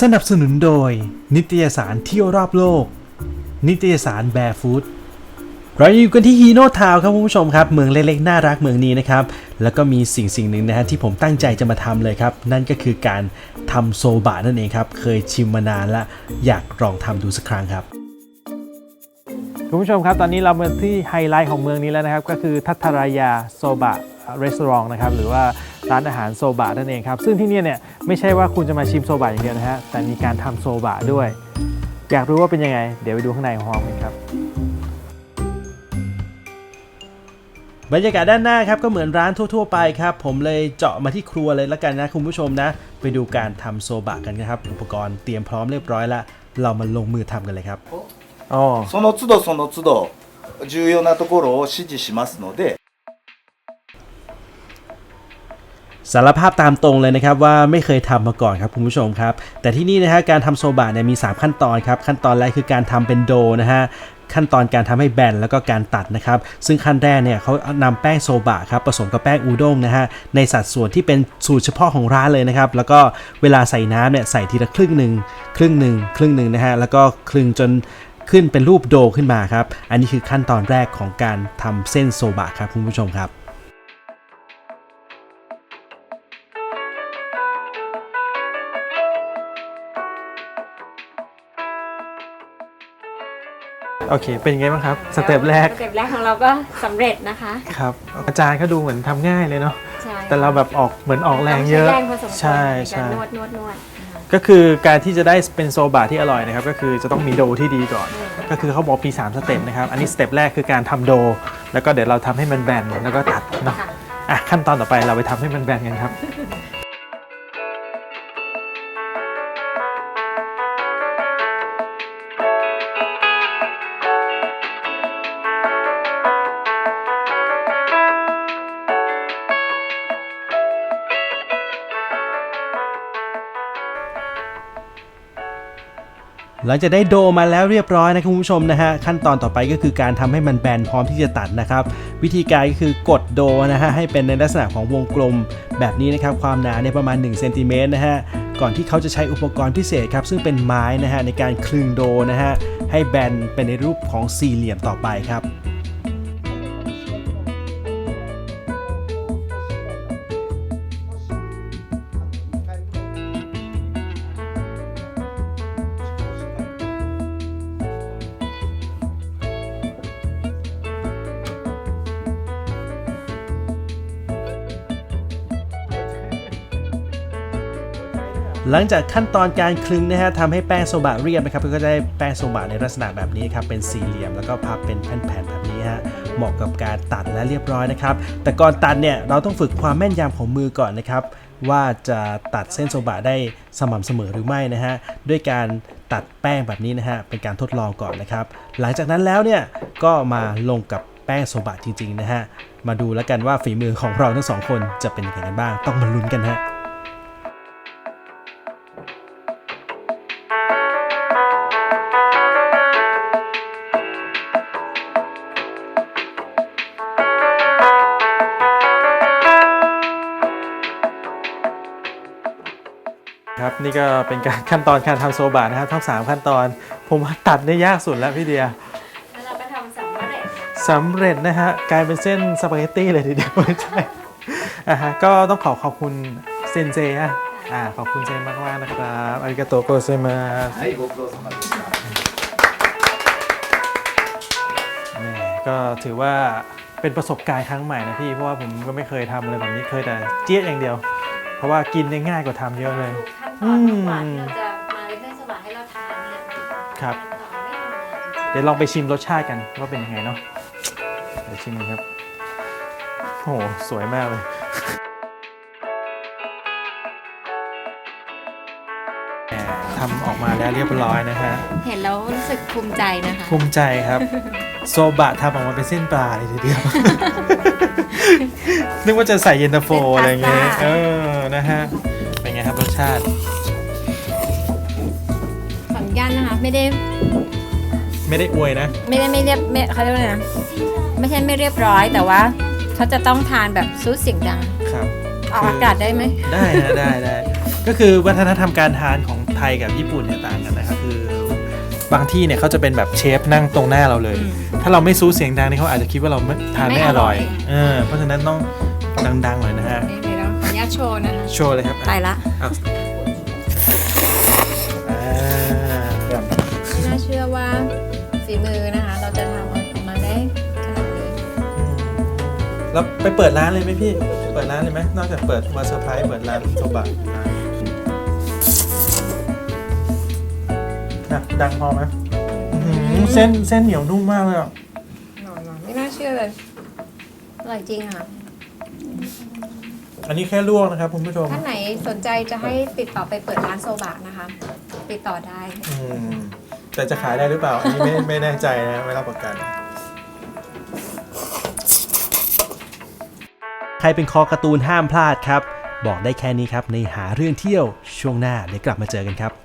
สนับสนุนโดย นิตยสารเที่ยวรอบโลก นิตยสารแบร์ฟูดเราอยู่กันที่ฮีโน่ทาวครับคุณผู้ชมครับ เมืองเล็กๆ น่ารักเมืองนี้นะครับ แล้วก็มีสิ่งสิ่งหนึ่งนะฮะที่ผมตั้งใจจะมาทำเลยครับ นั่นก็คือการทำโซบะนั่นเองครับ เคยชิมมานานละ อยากลองทำดูสักครั้งครับคุณผู้ชมครับ ตอนนี้เรามาที่ไฮไลท์ของเมืองนี้แล้วนะครับ ก็คือทัทรายาโซบะรีสอร์ทนะครับหรือว่าร้านอาหารโซบะนั่นเองครับ ซึ่งที่นี่เนี่ย ไม่ใช่ว่าคุณจะมาชิมโซบะอย่างเดียวนะฮะ แต่มีการทำโซบะด้วย อยากรู้ว่าเป็นยังไง เดี๋ยวไปดูข้างในของห้องกันครับ บรรยากาศด้านหน้าครับก็เหมือนร้านทั่ว ๆ ไปครับ ผมเลยเจาะมาที่ครัวเลยละกันนะคุณผู้ชมนะ ไปดูการทำโซบะกันนะครับ อุปกรณ์เตรียมพร้อมเรียบร้อยแล้ว เรามาลงมือทำกันเลยครับอ๋อ その都度その都度重要なところを指示しますので สารภาพตามตรงเลยนะครับว่าไม่เคยทำมาก่อนครับคุณผู้ชมครับ แต่ที่นี่นะฮะการทำโซบะเนี่ยมี 3 ขั้นตอนครับ ขั้นตอนแรกคือการทำเป็นโดนะฮะขั้นตอนการทำให้แบนแล้วก็การตัดนะครับ ซึ่งขั้นแรกเนี่ยเขานำแป้งโซบะครับผสมกับแป้งอูด้งนะฮะในสัดส่วนที่เป็นสูตรเฉพาะของร้านเลยนะครับ แล้วก็เวลาใส่น้ำเนี่ยใส่ทีละครึ่งหนึ่งครึ่งหนึ่งครึ่งหนึ่งนะฮะแล้วก็คลึงจนขึ้นเป็นรูปโดขึ้นมาครับ อันนี้คือขั้นตอนแรกของการทำเส้นโซบะครับคุณผู้ชมครับ โอเค เป็นยังไงบ้างครับ สเต็ปแรก สเต็ปแรกของเราก็สำเร็จนะคะ ครับ อาจารย์เขาดูเหมือนทำง่ายเลยเนาะ ใช่แต่เราแบบออกเหมือนออกแรงเยอะ ต้ใช้แรงพอสมควรใช่ในใช่การนวดนวดนวดนะคะ ก็คือการที่จะได้เป็นโซบะที่อร่อยนะครับ ก็คือจะต้องมีโดที่ดีก่อน ก็คือเขาบอกมี 3 สเต็ปนะครับ อันนี้สเต็ปแรกคือการทำโด แล้วก็เดี๋ยวเราทำให้มันแบนแล้วก็ตัดเนาะ ค่ะ อะขั้นตอนต่อไปเราไปทำให้มันแบนกันครับ หลังจากได้โดมาแล้วเรียบร้อยนะคุณผู้ชมนะฮะขั้นตอนต่อไปก็คือการทำให้มันแบนพร้อมที่จะตัดนะครับ วิธีการก็คือกดโดนะฮะให้เป็นในลักษณะของวงกลม แบบนี้นะครับความหนาเนี่ยประมาณ1เซนติเมตรนะฮะก่อนที่เขาจะใช้อุปกรณ์พิเศษครับซึ่งเป็นไม้นะฮะในการคลึงโดนะฮะให้แบนเป็นในรูปของสี่เหลี่ยมต่อไปครับ หลังจากขั้นตอนการคลึงนะฮะทำให้แป้งโซบะเรียบนะครับก็จะได้แป้งโซบะในลักษณะแบบนี้ครับเป็นสี่เหลี่ยมแล้วก็พับเป็นแผ่นๆแบบนี้ฮะเหมาะกับการตัดและเรียบร้อยนะครับ แต่ก่อนตัดเนี่ยเราต้องฝึกความแม่นยำของมือก่อนนะครับว่าจะตัดเส้นโซบะได้สม่ำเสมอหรือไม่นะฮะด้วยการตัดแป้งแบบนี้นะฮะเป็นการทดลองก่อนนะครับ หลังจากนั้นแล้วเนี่ยก็มาลงกับแป้งโซบะจริงๆนะฮะมาดูแล้วกันว่าฝีมือของเราทั้งสองคนจะเป็นยังไงกันบ้างต้องมาลุ้นกันฮะ นี่ก็เป็นการขั้นตอนการทำโซบะนะครับทั้ง 3 ขั้นตอน ผมว่าตัดได้ยากสุดแล้วพี่เดีย แล้วเราก็ทำสำเร็จ สำเร็จนะฮะกลายเป็นเส้นสปาเกตตี้เลยทีเดียว ไม่ใช่อ่ะฮะก็ต้องขอขอบคุณเซนเจอ่ะอ่าขอบคุณเซนมากมากๆนะครับอาริกาโตโกเซมา はいご苦労様でした แหมก็ถือว่าเป็นประสบการณ์ครั้งใหม่นะพี่ เพราะว่าผมก็ไม่เคยทำอะไรแบบนี้เคยแต่เจี๊ยดอย่างเดียว เพราะว่ากินเนี่ยง่ายกว่าทำเยอะเลย ขั้ นตอนกว่าที่เราจะมาในเครื่องสว่างให้เราทานเนี่ยครับ ขั้นตอนไม่ธรรมดาจริงเดี๋ยวลองไปชิมรสชาติกันว่าเป็นยังไงเนาะเดี๋ยวชิมกันครับโอ้โหสวยมากเลย แหมทำออกมาแล้วเรียบร้อยนะฮะๆเห็นแล้วรู้สึกภูมิใจนะคะ ภูมิใจครับ โซบะทำออกมาเป็นเส้นปลาเลยทีเดียว นึกว่าจะใส่เย็นตาโฟอะไรเงี้ย เออ นะฮะ ชาติ ขออนุญาตนะคะ ไม่ได้ไม่ได้อวยนะ ไม่ได้ไม่เรียบไม่เขาเรียกว่าไงนะไม่ใช่ไม่เรียบร้อยแต่ว่าเขาจะต้องทานแบบซูดเสียงดังครับออกอากาศได้ไหม ได้นะได้ได้ก็คือวัฒนธรรมการทานของไททยกับญี่ปุ่นเนี่ยต่างกันนะครับคือบางที่เนี่ยเขาจะเป็นแบบเชฟนั่งตรงหน้าเราเลยอืมถ้าเราไม่ซู้เสียงดังนี่เขาอาจจะคิดว่าเราไม่ทานไม่ไม่ออร่ร่ออยยเออเพราะฉะนั้นต้องดังๆหน่อยนะฮะนี่เดี๋ยวเราข ออนุญาตโชว์นะคะโชว์เลยครับไปละอะอ่าไม่น่าเชื่อว่าฝีมือนะคะ เราจะทำออกมาได้ขนาดนี้แล้วไปเปิดร้านเลยไหมพี่ เปิดร้านเลยไหมนอกจากเปิดมาเซอร์ไพรส์เปิดร้านโซบะอะดังพอไหมอื้อหือเส้นเส้นเหนียวนุ่มมากเลยอะอร่อยๆไม่น่าเชื่อเลยอร่อยจริงค่ะ อันนี้แค่ลวกนะครับคุณผู้ชมท่านไหนสนใจจะให้ติดต่อไปเปิดร้านโซบะนะคะ ติดต่อได้ อืมแต่จะขายได้หรือเปล่า อันนี้ไม่ไม่แน่ใจนะไม่รับประกัน ใครเป็นคอการ์ตูนห้ามพลาดครับ บอกได้แค่นี้ครับในหาเรื่องเที่ยวช่วงหน้าเดี๋ยวกลับมาเจอกันครับ